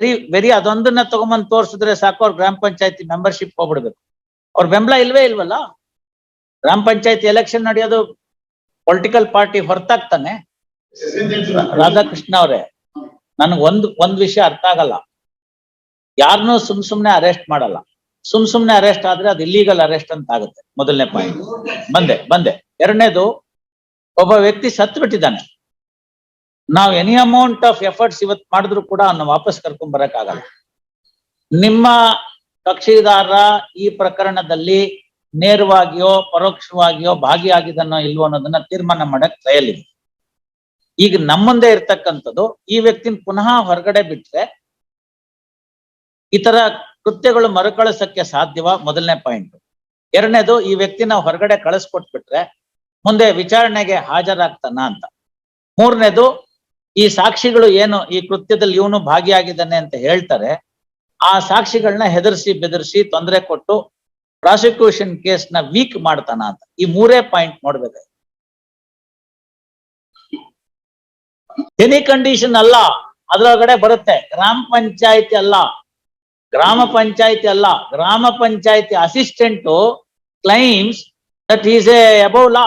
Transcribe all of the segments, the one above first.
Very ಬರೀ ಅದೊಂದನ್ನ ತಗೊಂಬಂದ್ ತೋರ್ಸಿದ್ರೆ ಸಾಕು, ಅವ್ರ ಗ್ರಾಮ ಪಂಚಾಯತಿ ಮೆಂಬರ್ಶಿಪ್ ಹೋಗ್ಬಿಡ್ಬೇಕು. ಅವ್ರ ಬೆಂಬಲ ಇಲ್ವೇ ಇಲ್ವಲ್ಲ? ಗ್ರಾಮ ಪಂಚಾಯತಿ ಎಲೆಕ್ಷನ್ ನಡೆಯೋದು ಪೊಲಿಟಿಕಲ್ ಪಾರ್ಟಿ ಹೊರತಾಗ್ತಾನೆ. ರಾಧಾಕೃಷ್ಣ ಅವರೇ, ನನಗೆ ಒಂದ್ ಒಂದ್ ವಿಷಯ ಅರ್ಥ ಆಗಲ್ಲ. ಯಾರನ್ನೂ ಸುಮ್ ಸುಮ್ನೆ ಅರೆಸ್ಟ್ ಮಾಡಲ್ಲ. ಸುಮ್ ಸುಮ್ನೆ ಅರೆಸ್ಟ್ ಆದ್ರೆ ಅದು ಇಲ್ಲೀಗಲ್ ಅರೆಸ್ಟ್ ಅಂತ ಆಗುತ್ತೆ. ಮೊದಲನೇ ಪಾಯಿಂಟ್ ಬಂದೆ ಬಂದೆ. ಎರಡನೇದು, ಒಬ್ಬ ವ್ಯಕ್ತಿ ಸತ್ತು ಬಿಟ್ಟಿದ್ದಾನೆ ನಾವು ಎನಿ ಅಮೌಂಟ್ ಆಫ್ ಎಫರ್ಟ್ಸ್ ಇವತ್ತು ಮಾಡಿದ್ರು ಕೂಡ ಅವನ್ನ ವಾಪಸ್ ಕರ್ಕೊಂಡ್ ಬರಕ್ ಆಗಲ್ಲ ನಿಮ್ಮ ಕಕ್ಷಿದಾರ ಈ ಪ್ರಕರಣದಲ್ಲಿ ನೇರವಾಗಿಯೋ, ಪರೋಕ್ಷವಾಗಿಯೋ ಭಾಗಿಯಾಗಿದನೋ ಇಲ್ವೋ ಅನ್ನೋದನ್ನ ತೀರ್ಮಾನ ಮಾಡಕ್ ಟ್ರಯಲ್ ಈಗ ನಮ್ಮ ಮುಂದೆ ಇರ್ತಕ್ಕಂಥದ್ದು ಈ ವ್ಯಕ್ತಿನ ಪುನಃ ಹೊರಗಡೆ ಬಿಟ್ರೆ ಇತರ ಕೃತ್ಯಗಳು ಮರುಕಳಿಸಕ್ಕೆ ಸಾಧ್ಯವ? ಮೊದಲನೇ ಪಾಯಿಂಟ್. ಎರಡನೇದು ಈ ವ್ಯಕ್ತಿನ ಹೊರಗಡೆ ಕಳಿಸ್ಕೊಟ್ಬಿಟ್ರೆ ಮುಂದೆ ವಿಚಾರಣೆಗೆ ಹಾಜರಾಗ್ತಾನ ಅಂತ. ಮೂರನೇದು ಈ ಸಾಕ್ಷಿಗಳು ಏನು ಈ ಕೃತ್ಯದಲ್ಲಿ ಇವನು ಭಾಗಿಯಾಗಿದ್ದಾನೆ ಅಂತ ಹೇಳ್ತಾರೆ, ಆ ಸಾಕ್ಷಿಗಳನ್ನ ಹೆದರ್ಸಿ ಬೆದರ್ಸಿ ತೊಂದರೆ ಕೊಟ್ಟು ಪ್ರಾಸಿಕ್ಯೂಷನ್ ಕೇಸ್ನ ವೀಕ್ ಮಾಡ್ತಾನ ಅಂತ. ಈ ಮೂರೇ ಪಾಯಿಂಟ್ ನೋಡ್ಬೇಕು. ಎನಿ ಕಂಡೀಷನ್ ಅಲ್ಲ, ಅದ್ರೊಳಗಡೆ ಬರುತ್ತೆ. ಗ್ರಾಮ ಪಂಚಾಯತಿ ಅಲ್ಲ, ಗ್ರಾಮ ಪಂಚಾಯತಿ ಅಲ್ಲ, ಗ್ರಾಮ panchayati assistant claims that is a above law.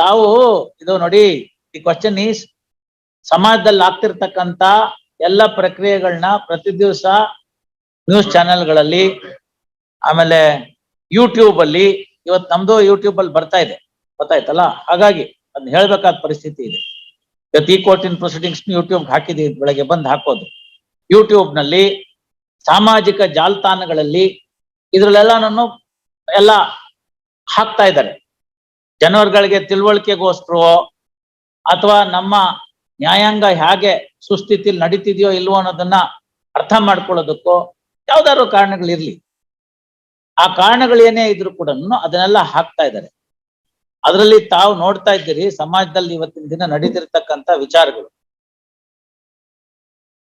ತಾವು ಇದು ನೋಡಿ, ಈ ಕ್ವಶನ್ ಈಸ್ ಸಮಾಜದಲ್ಲಿ ಆಗ್ತಿರ್ತಕ್ಕಂತ ಎಲ್ಲ ಪ್ರಕ್ರಿಯೆಗಳನ್ನ ಪ್ರತಿ ದಿವಸ ನ್ಯೂಸ್ ಚಾನೆಲ್ಗಳಲ್ಲಿ ಆಮೇಲೆ ಯೂಟ್ಯೂಬ್ ಅಲ್ಲಿ, ಇವತ್ ನಮ್ದು ಯೂಟ್ಯೂಬ್ ಅಲ್ಲಿ ಬರ್ತಾ ಇದೆ, ಗೊತ್ತಾಯ್ತಲ್ಲ? ಹಾಗಾಗಿ ಅದನ್ನ ಹೇಳ್ಬೇಕಾದ ಪರಿಸ್ಥಿತಿ ಇದೆ. ಇವತ್ತು ಈ ಕೋರ್ಟಿನ ಪ್ರೊಸೀಡಿಂಗ್ಸ್ ಯೂಟ್ಯೂಬ್ ಹಾಕಿದ್ವಿ, ಬೆಳಗ್ಗೆ ಬಂದು ಹಾಕೋದು. ಯೂಟ್ಯೂಬ್ನಲ್ಲಿ ಸಾಮಾಜಿಕ ಜಾಲತಾಣಗಳಲ್ಲಿ ಇದ್ರಲ್ಲೆಲ್ಲ ನಾನು ಎಲ್ಲ ಹಾಕ್ತಾ ಇದ್ದಾರೆ. ಜನರುಗಳಿಗೆ ತಿಳುವಳಿಕೆಗೋಸ್ಕರ ಅಥವಾ ನಮ್ಮ ನ್ಯಾಯಾಂಗ ಹೇಗೆ ಸುಸ್ಥಿತಿಲಿ ನಡೀತಿದೆಯೋ ಇಲ್ವೋ ಅನ್ನೋದನ್ನ ಅರ್ಥ ಮಾಡ್ಕೊಳ್ಳೋದಕ್ಕೋ ಯಾವ್ದಾದ್ರು ಕಾರಣಗಳಿರ್ಲಿ. ಆ ಕಾರಣಗಳೇನೇ ಇದ್ರು ಕೂಡ ಅದನ್ನೆಲ್ಲ ಹಾಕ್ತಾ ಇದ್ದಾರೆ. ಅದರಲ್ಲಿ ತಾವು ನೋಡ್ತಾ ಇದ್ದೀರಿ ಸಮಾಜದಲ್ಲಿ ಇವತ್ತಿನ ದಿನ ನಡೀತಿರ್ತಕ್ಕಂಥ ವಿಚಾರಗಳು.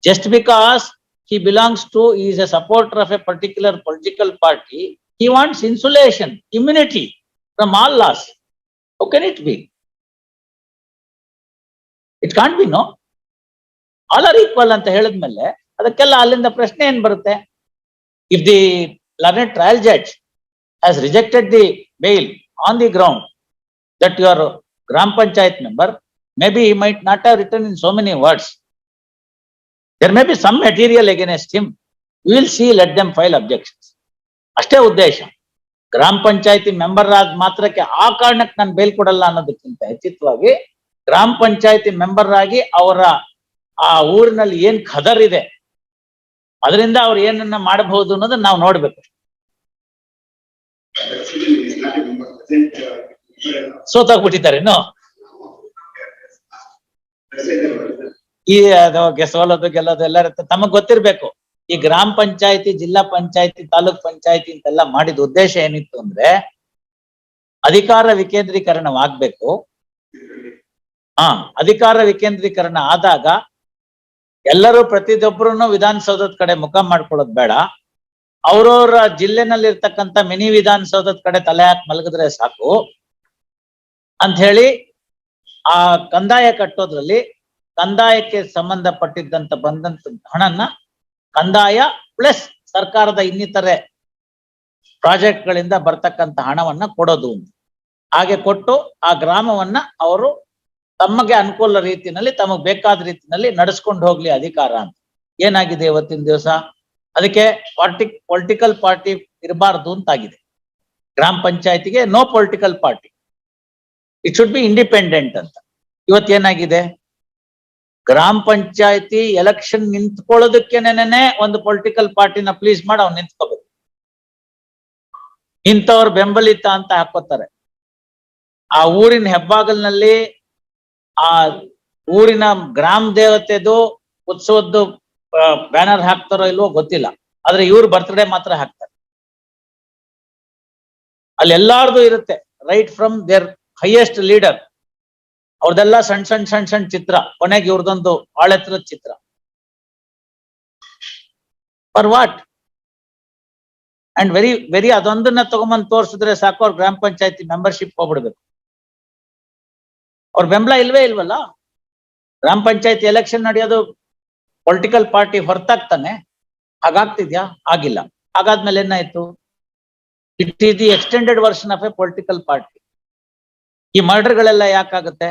Just because he belongs to is a supporter of a particular political party he wants insulation immunity from all laws how can it be it can't be no all are equal ಅಂತ ಹೇಳಿದ್ಮೇಲೆ ಅದಕ್ಕೆಲ್ಲ ಅಲ್ಲಿಂದ ಪ್ರಶ್ನೆ ಏನ್ ಬರುತ್ತೆ if the learned trial judge has rejected the bail on the ground that you are gram panchayat member maybe he might not have written in so many words there may be some material against him we will see let them file objections ಅಷ್ಟೇ ಉದ್ದೇಶ ಗ್ರಾಮ ಪಂಚಾಯತಿ member ಆದ ಮಾತ್ರಕ್ಕೆ ಆ ಕಾರಣಕ್ಕೆ ನಾನು bale ಕೊಡಲ್ಲ ಅನ್ನೋದಕ್ಕಿಂತ ಹೆಚ್ಚಿತವಾಗಿ ಗ್ರಾಮ ಪಂಚಾಯತಿ ಮೆಂಬರ್ ಆಗಿ ಅವರ ಆ ಊರಿನಲ್ಲಿ ಏನ್ ಖದರ್ ಇದೆ, ಅದರಿಂದ ಅವ್ರು ಏನನ್ನ ಮಾಡಬಹುದು ಅನ್ನೋದನ್ನ ನಾವು ನೋಡ್ಬೇಕು ಸೋತಾಗ್ಬಿಟ್ಟಿದ್ದಾರೆ ಇನ್ನು. ಈ, ಅದು ಸೋಲೋದು ಗೆಲ್ಲೋದು ಎಲ್ಲರತ್ತ ತಮಗ್ ಗೊತ್ತಿರ್ಬೇಕು. ಈ ಗ್ರಾಮ ಪಂಚಾಯತಿ, ಜಿಲ್ಲಾ ಪಂಚಾಯತಿ, ತಾಲೂಕ್ ಪಂಚಾಯತಿ ಅಂತೆಲ್ಲ ಮಾಡಿದ ಉದ್ದೇಶ ಏನಿತ್ತು ಅಂದ್ರೆ ಅಧಿಕಾರ ವಿಕೇಂದ್ರೀಕರಣವಾಗ್ಬೇಕು. ಹಾ, ಅಧಿಕಾರ ವಿಕೇಂದ್ರೀಕರಣ ಆದಾಗ ಎಲ್ಲರೂ ಪ್ರತಿಯೊಬ್ಬರೂ ವಿಧಾನಸೌಧದ ಕಡೆ ಮುಖ ಮಾಡ್ಕೊಳ್ಳೋದು ಬೇಡ. ಅವ್ರವ್ರ ಜಿಲ್ಲೆನಲ್ಲಿ ಇರ್ತಕ್ಕಂಥ ಮಿನಿ ವಿಧಾನಸೌಧದ ಕಡೆ ತಲೆ ಹಾಕಿ ಮಲಗಿದ್ರೆ ಸಾಕು. ಅಂತ ಹೇಳಿ ಆ ಕಂದಾಯ ಕಟ್ಟೋದ್ರಲ್ಲಿ ಕಂದಾಯಕ್ಕೆ ಸಂಬಂಧಪಟ್ಟಿದ್ದಂತ ಬಂದಂತ ಹಣನ್ನ ಕಂದಾಯ ಪ್ಲಸ್ ಸರ್ಕಾರದ ಇನ್ನಿತರೆ ಪ್ರಾಜೆಕ್ಟ್ ಗಳಿಂದ ಬರ್ತಕ್ಕಂತ ಹಣವನ್ನ ಕೊಡೋದು. ಹಾಗೆ ಕೊಟ್ಟು ಆ ಗ್ರಾಮವನ್ನ ಅವರು ತಮಗೆ ಅನುಕೂಲ ರೀತಿಯಲ್ಲಿ ತಮಗ್ ಬೇಕಾದ ರೀತಿಯಲ್ಲಿ ನಡೆಸ್ಕೊಂಡು ಹೋಗ್ಲಿ ಅಧಿಕಾರ ಅಂತ. ಏನಾಗಿದೆ ಇವತ್ತಿನ ದಿವಸ? ಅದಕ್ಕೆ ಪಾರ್ಟಿ, ಪೊಲಿಟಿಕಲ್ ಪಾರ್ಟಿ ಇರಬಾರ್ದು ಅಂತಾಗಿದೆ. ಗ್ರಾಮ ಪಂಚಾಯತಿಗೆ no political party. It should be independent ಅಂತ. ಇವತ್ತೇನಾಗಿದೆ? ಗ್ರಾಮ ಪಂಚಾಯತಿ ಎಲೆಕ್ಷನ್ ನಿಂತ್ಕೊಳ್ಳೋದಕ್ಕೇನೆ ಒಂದು ಪೊಲಿಟಿಕಲ್ ಪಾರ್ಟಿನ ಪ್ಲೀಸ್ ಮಾಡಿ, ಅವ್ನು ನಿಂತ್ಕೋಬೇಕು. ಇಂಥವ್ರ ಬೆಂಬಲಿತ ಅಂತ ಹಾಕೋತಾರೆ. ಆ ಊರಿನ ಹೆಬ್ಬಾಗಲ್ನಲ್ಲಿ ಆ ಊರಿನ ಗ್ರಾಮ ದೇವತೆದು ಉತ್ಸವದ್ದು ಬ್ಯಾನರ್ ಹಾಕ್ತಾರೋ ಇಲ್ವೋ ಗೊತ್ತಿಲ್ಲ. ಆದ್ರೆ ಇವ್ರ ಬರ್ತ್ಡೇ ಮಾತ್ರ ಹಾಕ್ತಾರೆ. ಅಲ್ಲಿ ಎಲ್ಲಾರ್ದು ಇರುತ್ತೆ right from there highest leader ಅವ್ರದೆಲ್ಲ ಸಣ್ಣ ಸಣ್ಣ ಸಣ್ಣ ಸಣ್ಣ ಚಿತ್ರ, ಕೊನೆಗೆ ಇವ್ರದೊಂದು ಆಳೆತ್ತರದ ಚಿತ್ರ. For what and very very ಅದೊಂದನ್ನ ತಗೊಂಬಂದ್ ತೋರ್ಸಿದ್ರೆ ಸಾಕು, ಅವ್ರ ಗ್ರಾಮ ಪಂಚಾಯತಿ ಮೆಂಬರ್ಶಿಪ್ ಹೋಗ್ಬಿಡ್ಬೇಕು. ಅವ್ರ ಬೆಂಬಲ ಇಲ್ವೇ ಇಲ್ವಲ್ಲ? ಗ್ರಾಮ ಪಂಚಾಯತಿ ಎಲೆಕ್ಷನ್ ನಡೆಯೋದು ಪೊಲಿಟಿಕಲ್ ಪಾರ್ಟಿ ಹೊರತಾಗ್ತಾನೆ. ಹಾಗಾಗ್ತಿದ್ಯಾ? ಆಗಿಲ್ಲ. ಹಾಗಾದ್ಮೇಲೆ ಏನಾಯ್ತು? It is the extended version of a political party ಈ ಮರ್ಡರ್ಗಳೆಲ್ಲ ಯಾಕಾಗುತ್ತೆ?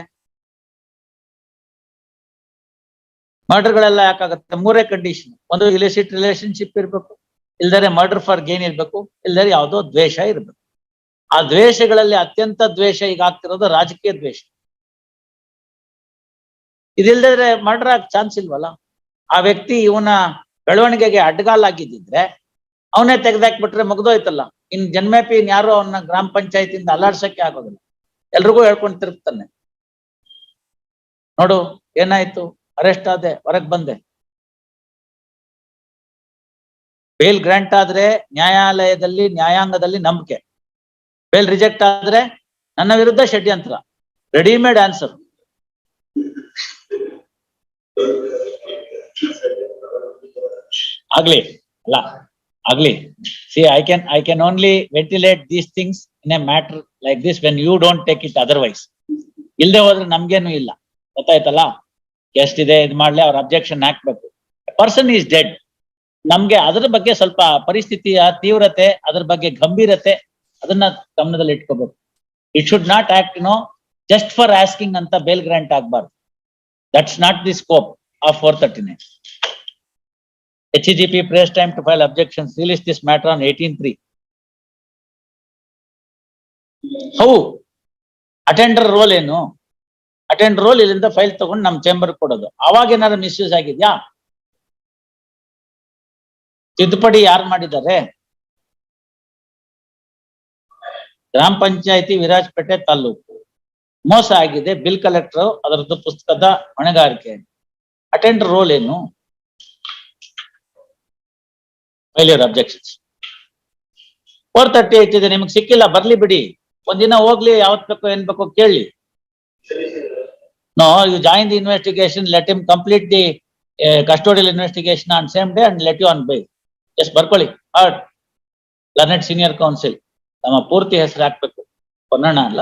ಮರ್ಡರ್ಗಳೆಲ್ಲ ಯಾಕಾಗುತ್ತೆ? ಮೂರೇ ಕಂಡೀಷನ್ ಒಂದು ಇಲಿಸಿಟ್ ರಿಲೇಶನ್ಶಿಪ್ ಇರ್ಬೇಕು, ಇಲ್ದರೆ ಮರ್ಡರ್ ಫಾರ್ ಗೇನ್ ಇರ್ಬೇಕು, ಇಲ್ದರೆ ಯಾವುದೋ ದ್ವೇಷ ಇರ್ಬೇಕು. ಆ ದ್ವೇಷಗಳಲ್ಲಿ ಅತ್ಯಂತ ದ್ವೇಷ ಈಗ ಆಗ್ತಿರೋದು ರಾಜಕೀಯ ದ್ವೇಷ. ಇದಿಲ್ದಿದ್ರೆ ಮರ್ಡರ್ ಆಗ ಚಾನ್ಸ್ ಇಲ್ವಲ್ಲ? ಆ ವ್ಯಕ್ತಿ ಇವನ ಬೆಳವಣಿಗೆಗೆ ಅಡ್ಡಗಾಲಾಗಿದ್ದಿದ್ರೆ, ಅವನೇ ತೆಗೆದಾಕ್ಬಿಟ್ರೆ ಮುಗ್ದೋಯ್ತಲ್ಲ? ಇನ್ ಜನ್ಮೇಪಿ ಯಾರು ಅವನ್ನ ಗ್ರಾಮ ಪಂಚಾಯತಿಯಿಂದ ಅಲ್ಲಾಡ್ಸಕ್ಕೆ ಆಗೋದಿಲ್ಲ. ಎಲ್ರಿಗೂ ಹೇಳ್ಕೊಂಡು ತಿರುಗ್ತಾನೆ. ನೋಡು, ಏನಾಯ್ತು? ಅರೆಸ್ಟ್ ಆದೆ ಹೊರಗ್ ಬಂದೆ. ಬೇಲ್ ಗ್ರಾಂಟ್ ಆದ್ರೆ ನ್ಯಾಯಾಲಯದಲ್ಲಿ, ನ್ಯಾಯಾಂಗದಲ್ಲಿ ನಂಬಿಕೆ. ಬೇಲ್ ರಿಜೆಕ್ಟ್ ಆದ್ರೆ ನನ್ನ ವಿರುದ್ಧ ಷಡ್ಯಂತ್ರ. Readymade answer. ಆಗ್ಲಿ, ಅಲ್ಲ, ಆಗ್ಲಿ. See I can I can only ventilate these things in a matter like this when you don't take it otherwise ಇಲ್ಲದೆ ಹೋದ್ರೆ ನಮ್ಗೇನು ಇಲ್ಲ. ಗೊತ್ತಾಯ್ತಲ್ಲ? ಎಷ್ಟಿದೆ ಇದು ಮಾಡ್ಲಿ, ಅವ್ರ ಅಬ್ಜೆಕ್ಷನ್ ಹಾಕ್ಬೇಕು. ಪರ್ಸನ್ ಈಸ್ ಡೆಡ್ ನಮ್ಗೆ ಅದ್ರ ಬಗ್ಗೆ ಸ್ವಲ್ಪ ಪರಿಸ್ಥಿತಿಯ ತೀವ್ರತೆ, ಅದ್ರ ಬಗ್ಗೆ ಗಂಭೀರತೆ ಅದನ್ನ ಗಮನದಲ್ಲಿ ಇಟ್ಕೋಬೇಕು. It should not act no just for asking ಅಂತ ಬೇಲ್ ಗ್ರಾಂಟ್ ಆಗ್ಬಾರ್ದು. That's not the scope of four thirty nine H G P prays time to file objection release this matter on eighteen three how attender role ಏನು? Attender role ಇಲ್ಲಿಂದ file ತಗೊಂಡು ನಮ್ chamber ಕೊಡೋದು. ಅವಾಗ ಏನಾದ್ರು misuse ಆಗಿದ್ಯಾ? ತಿದ್ದುಪಡಿ ಯಾರು ಮಾಡಿದ್ದಾರೆ? ಗ್ರಾಮ ಪಂಚಾಯತಿ ವಿರಾಜಪೇಟೆ ತಾಲೂಕು ಮೋಸ ಆಗಿದೆ ಬಿಲ್ ಕಲೆಕ್ಟರ್ ಅದರದ್ದು ಪುಸ್ತಕದ ಹೊಣೆಗಾರಿಕೆ. ಅಟೆಂಡ್ ರೋಲ್ ಏನು? File your objections four thirty eight ಇದೆ, ನಿಮ್ಗೆ ಸಿಕ್ಕಿಲ್ಲ, ಬರ್ಲಿ ಬಿಡಿ. ಒಂದಿನ ಹೋಗ್ಲಿ ಯಾವತ್ ಬೇಕೋ ಏನ್ ಬೇಕೋ ಕೇಳಿ. No you join the investigation let him complete the custodial investigation on same day and let you on by yes ಬರ್ಕೊಳ್ಳಿ ಹಾರ್ಟ್ ಲರ್ನೆಟ್ ಸೀನಿಯರ್ ಕೌನ್ಸಿಲ್ ನಮ್ಮ ಪೂರ್ತಿ ಹೆಸರು ಹಾಕ್ಬೇಕು ಪೊನ್ನಣ್ಣ ಅಲ್ಲ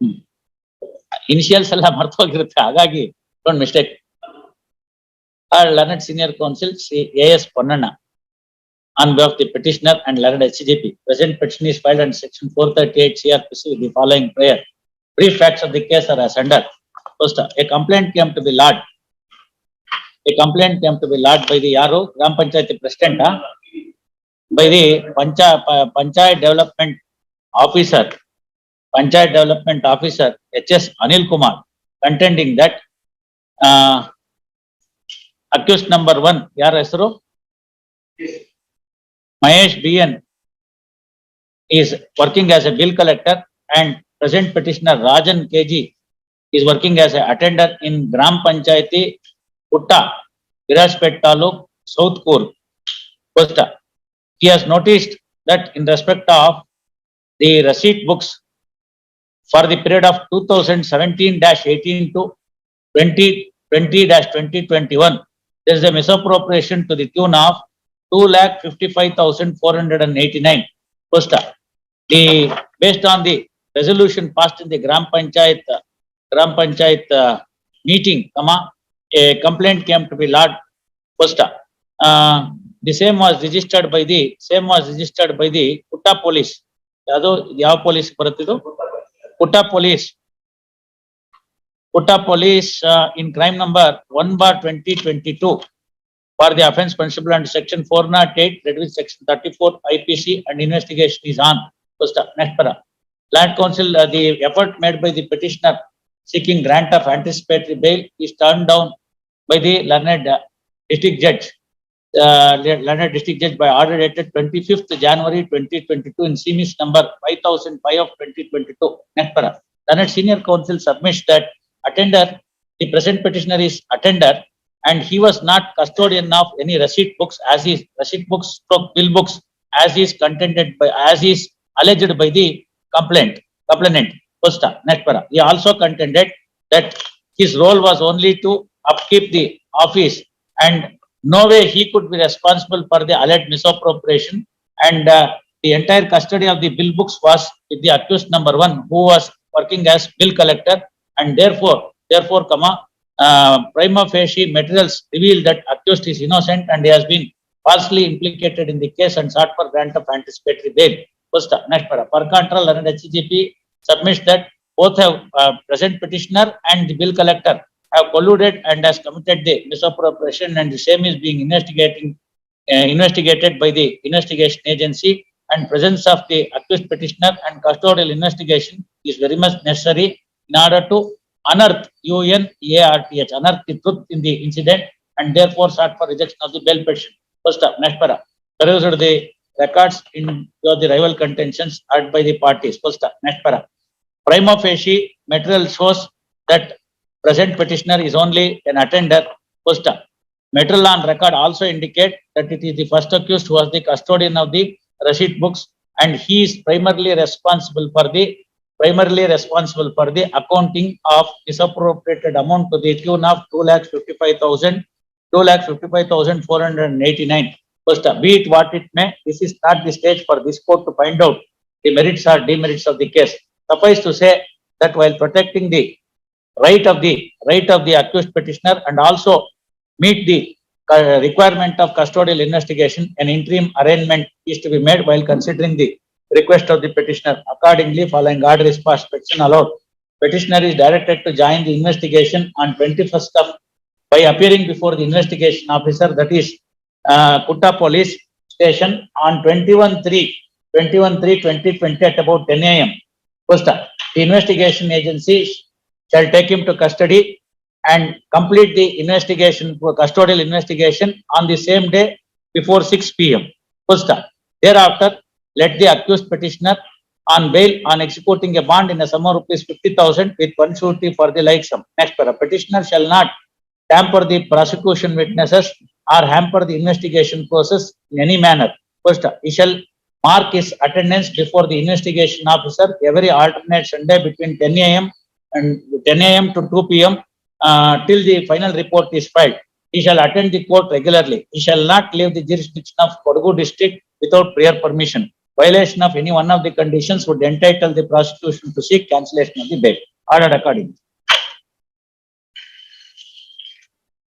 ಹ್ಮ್ ಇನಿಷಿಯಲ್ಸ್ ಎಲ್ಲ ಮರ್ತು ಹೋಗಿರುತ್ತೆ ಹಾಗಾಗಿ don't mistake learned senior counsel Sri A.S. Ponnanna on behalf of the petitioner and learned HGP. Present petition is filed under section four thirty-eight CRPC with the following prayer. Brief facts of the case are as under. First, a complaint came to be lodged. A complaint came to be lodged by the yaro Gram Panchayat President, ha? by the Pancha, Panchayat Development Officer, Panchayat Development Officer, H.S. Anil Kumar, contending that uh, accused number 1 yaro hesaru Mahesh B.N. is working as a bill collector and present petitioner Rajan KG is working as an attender in Gram Panchayati Utta, Virajpet Taluk, South Kur, Kosta. He has noticed that in respect of the receipt books for the period of 2017-18 to 2020-2021, there is a misappropriation to the tune of 2,55,489 Kosta. The, based on the resolution passed in the Gram Panchayat, uh, Gram Panchayat uh, meeting, comma, a complaint came to be lodged. First, uh, the same was registered by the, same was registered by the Putta police. ಯಾವ್ದು ಯಾವ police ಬರುತ್ತಿದ್ದು ಪುಟ್ಟ police Putta Police uh, in crime number one bar twenty twenty-two for the offence punishable under section four not eight, that is section thirty-four IPC and investigation is on. First, uh, next para. Land Council, uh, the effort made by the petitioner seeking grant of anticipatory bail is turned down by the learned uh, district judge. Uh, le- learned district judge by order dated twenty-fifth January twenty twenty-two in CMIS number five thousand five of twenty twenty-two. Next para. Learned senior counsel submits that attender, the present petitioner is attender and he was not custodian of any receipt books as is receipt books, bill books as is contended by, as is alleged by the complaint, complainant. First, uh, next para. He also contended that his role was only to upkeep the office and no way he could be responsible for the alleged misappropriation and uh, the entire custody of the bill books was with the accused number one who was working as bill collector and therefore, therefore, comma, uh, prima facie materials reveal that accused is innocent and he has been falsely implicated in the case and sought for grant of anticipatory bail. First, next para, per contra, learned HGP submits that both have, uh, present petitioner and the bill collector have colluded and has committed the misappropriation and the same is being investigating, uh, investigated by the investigation agency and presence of the accused petitioner and custodial investigation is very much necessary in order to unearth, U N A R T H, unearth the truth in the incident and therefore sought for rejection of the bail petition. First up, next para, perused the records in the rival contentions heard by the parties. First, next para. Prima facie material shows that present petitioner is only an attender. First, material on record also indicate that it is the first accused who was the custodian of the receipt books and he is primarily responsible for the primarily responsible for the accounting of disappropriated amount to the tune of 2,55,000 fifty five thousand four hundred eighty nine. First, be it what it may, this is not the stage for this court to find out the merits or demerits of the case. Suffice to say that while protecting the right of the, right of the accused petitioner and also meet the uh, requirement of custodial investigation, an interim arrangement is to be made while considering the request of the petitioner. Accordingly, following order is passed, petition allowed. Petitioner is directed to join the investigation on twenty-first of, by appearing before the investigation officer, that is, uh, Kutta Police Station on 21-3, 21-3-2020 at about ten AM. First, uh, the investigation agency shall take him to custody and complete the investigation, custodial investigation on the same day before six P M. First, uh, thereafter, let the accused petitioner on bail on executing a bond in a sum of rupees fifty thousand with one surety for the like sum. Next, para, petitioner shall not tamper the prosecution witnesses or hamper the investigation process in any manner. First, he shall mark his attendance before the investigation officer every alternate Sunday between ten AM and ten AM to two PM uh, till the final report is filed. He shall attend the court regularly. He shall not leave the jurisdiction of Kodagu district without prior permission. Violation of any one of the conditions would entitle the prosecution to seek cancellation of the bail. Ordered accordingly.